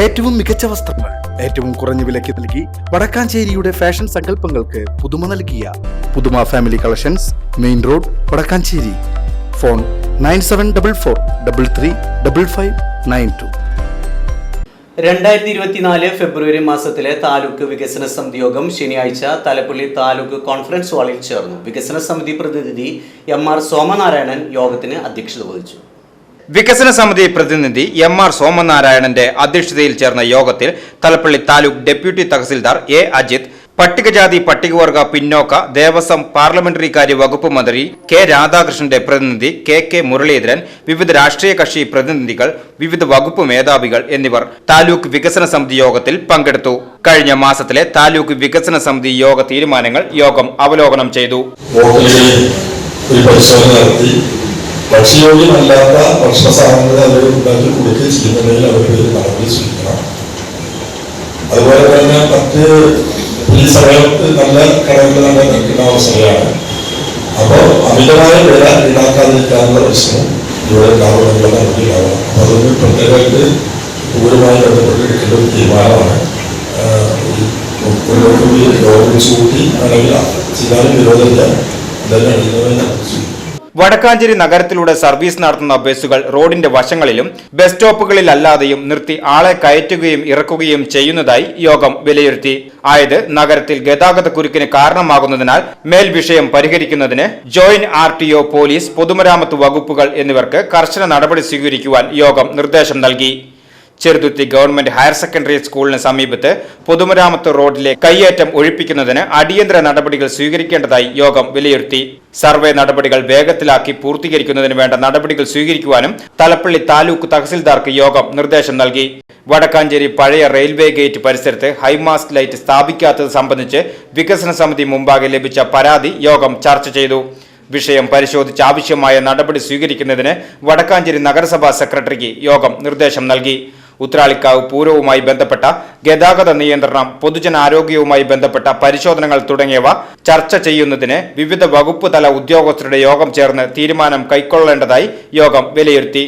ഏറ്റവും മികച്ച വസ്ത്രങ്ങൾ ഏറ്റവും കുറഞ്ഞ വിലയ്ക്ക് നൽകി വടക്കാഞ്ചേരിയുടെ ഫാഷൻ സങ്കല്പങ്ങൾക്ക് പുതുമ നൽകിയ പുതുമ family collections main road Vadakkanchery. Phone nine seven double four double three double five nine two. രണ്ടായിരത്തി ഇരുപത്തിനാല് ഫെബ്രുവരി മാസത്തിലെ താലൂക്ക് വികസന സമിതി യോഗം ശനിയാഴ്ച തലപ്പള്ളി താലൂക്ക് കോൺഫറൻസ് ഹാളിൽ ചേർന്നു. വികസന സമിതി പ്രതിനിധി എം ആർ സോമനാരായണൻ യോഗത്തിന് അധ്യക്ഷത വഹിച്ചു. വികസന സമിതി പ്രതിനിധി എം ആർ സോമനാരായണന്റെ അധ്യക്ഷതയിൽ ചേർന്ന യോഗത്തിൽ തലപ്പള്ളി താലൂക്ക് ഡെപ്യൂട്ടി തഹസിൽദാർ എ അജിത് പട്ടികജാതി പട്ടികവർഗ പിന്നോക്ക ദേവസ്വം പാർലമെന്ററി കാര്യ വകുപ്പ് മന്ത്രി കെ രാധാകൃഷ്ണന്റെ പ്രതിനിധി കെ കെ മുരളീധരൻ വിവിധ രാഷ്ട്രീയ കക്ഷി പ്രതിനിധികൾ വിവിധ വകുപ്പ് മേധാവികൾ എന്നിവർ താലൂക്ക് വികസന സമിതി യോഗത്തിൽ പങ്കെടുത്തു. കഴിഞ്ഞ മാസത്തിലെ താലൂക്ക് വികസന സമിതി യോഗ തീരുമാനങ്ങൾ യോഗം അവലോകനം ചെയ്തു. ഭക്ഷ്യയോഗ്യമല്ലാത്ത ഭക്ഷണ സാധനങ്ങൾ അവർ ഉണ്ടാക്കി കൊടുക്കുകയും ചെയ്യുന്നുണ്ടെങ്കിൽ അവർ നടപടി സ്വീകരിക്കണം അതുപോലെ തന്നെ മറ്റ് ഈ സമയത്ത് നല്ല കടകൾ നമ്മൾ നിൽക്കുന്ന അവസ്ഥയാണ് അപ്പോൾ അമിതമായ വില ഈടാക്കാതിരിക്കാനുള്ള പ്രശ്നം ഇവിടെ ഉണ്ടാവുന്നുള്ള നടപടിയിലാവണം അപ്പോൾ അതൊന്ന് പ്രത്യേകമായിട്ട് പൂരമായി ബന്ധപ്പെട്ട് എടുക്കേണ്ട ഒരു തീരുമാനമാണ് ഒരു വിളിച്ചു കൂട്ടി അല്ലെങ്കിൽ ചെയ്താലും വിരോധമില്ല അടിയന്തരമായി സ്വീകരിക്കും വടക്കാഞ്ചേരി നഗരത്തിലൂടെ സർവീസ് നടത്തുന്ന ബസ്സുകൾ റോഡിന്റെ വശങ്ങളിലും ബസ് സ്റ്റോപ്പുകളിലല്ലാതെയും നിർത്തി ആളെ കയറ്റുകയും ഇറക്കുകയും ചെയ്യുന്നതായി യോഗം വിലയിരുത്തി. ആയത് നഗരത്തിൽ ഗതാഗത കുരുക്കിന് കാരണമാകുന്നതിനാൽ മേൽ വിഷയം പരിഹരിക്കുന്നതിന് joint R T O police പൊതുമരാമത്ത് വകുപ്പുകൾ എന്നിവർക്ക് കർശന നടപടി സ്വീകരിക്കുവാൻ യോഗം നിർദ്ദേശം നൽകി. ചെറുതുത്തി ഗവൺമെന്റ് ഹയർ സെക്കൻഡറി സ്കൂളിന് സമീപത്ത് പൊതുമരാമത്ത് റോഡിലെ കയ്യേറ്റം ഒഴിപ്പിക്കുന്നതിന് അടിയന്തര നടപടികൾ സ്വീകരിക്കേണ്ടതായി യോഗം വിലയിരുത്തി. സർവേ നടപടികൾ വേഗത്തിലാക്കി പൂർത്തീകരിക്കുന്നതിന് വേണ്ട നടപടികൾ സ്വീകരിക്കുവാനും തലപ്പള്ളി താലൂക്ക് തഹസിൽദാർക്ക് യോഗം നിർദ്ദേശം നൽകി. വടക്കാഞ്ചേരി പഴയ റെയിൽവേ ഗേറ്റ് പരിസരത്ത് ഹൈമാസ്റ്റ് ലൈറ്റ് സ്ഥാപിക്കാത്തത് സംബന്ധിച്ച് വികസന സമിതി മുമ്പാകെ ലഭിച്ച പരാതി യോഗം ചർച്ച ചെയ്തു. വിഷയം പരിശോധിച്ച് ആവശ്യമായ നടപടി സ്വീകരിക്കുന്നതിന് വടക്കാഞ്ചേരി നഗരസഭാ സെക്രട്ടറിക്ക് യോഗം നിർദ്ദേശം നൽകി. ഉത്രാളിക്കാവ് പൂരവുമായി ബന്ധപ്പെട്ട ഗതാഗത നിയന്ത്രണം പൊതുജനാരോഗ്യവുമായി ബന്ധപ്പെട്ട പരിശോധനകൾ തുടങ്ങിയവ ചർച്ച ചെയ്യുന്നതിന് വിവിധ വകുപ്പ് തല ഉദ്യോഗസ്ഥരുടെ യോഗം ചേർന്ന് തീരുമാനം കൈക്കൊള്ളേണ്ടതായി യോഗം വിലയിരുത്തി.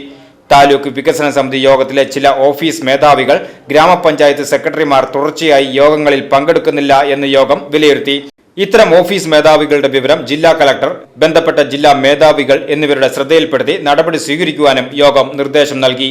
താലൂക്ക് വികസന സമിതി യോഗത്തിലെ ചില ഓഫീസ് മേധാവികൾ ഗ്രാമപഞ്ചായത്ത് സെക്രട്ടറിമാർ തുടർച്ചയായി യോഗങ്ങളിൽ പങ്കെടുക്കുന്നില്ല എന്ന് യോഗം വിലയിരുത്തി. ഇത്തരം ഓഫീസ് മേധാവികളുടെ വിവരം ജില്ലാ കലക്ടർ ബന്ധപ്പെട്ട ജില്ലാ മേധാവികൾ എന്നിവരുടെ ശ്രദ്ധയിൽപ്പെടുത്തി നടപടി സ്വീകരിക്കുവാനും യോഗം നിർദ്ദേശം നൽകി.